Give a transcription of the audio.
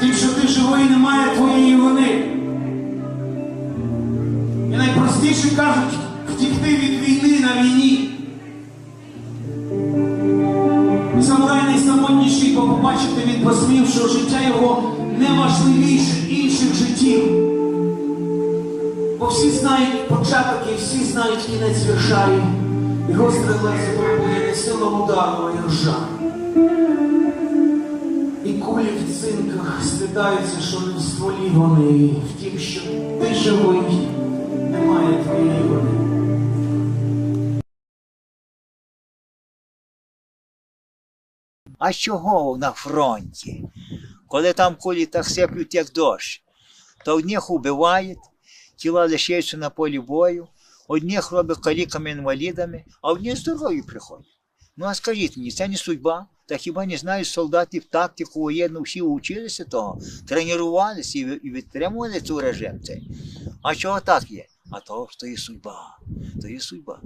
Тим, що ти живий, немає твоєї вини. І найпростіше кажуть втікти від війни на війні. І Самурай найсамотніший, бо побачити він посмів, що життя його не важливіше інших життів. Бо всі знають початок і всі знають кінець вірша. І гостре лезо турбує не сила удару, а іржа. Цинках що не в вони, втім, що ти живий, немає твоєї вини. А чого на фронті? Коли там кулі так сиплють, як дощ, то одних убивають, тіла лишаються на полі бою, одних робить каліками інвалідами, а одні здорові приходять. Ну а скажіть мені, це не судьба? Та хіба не знають солдатів тактику воєнну, всі вчилися того, тренувалися і відтримували цю режим цей. А чого так є? А то, що є судьба. То є судьба.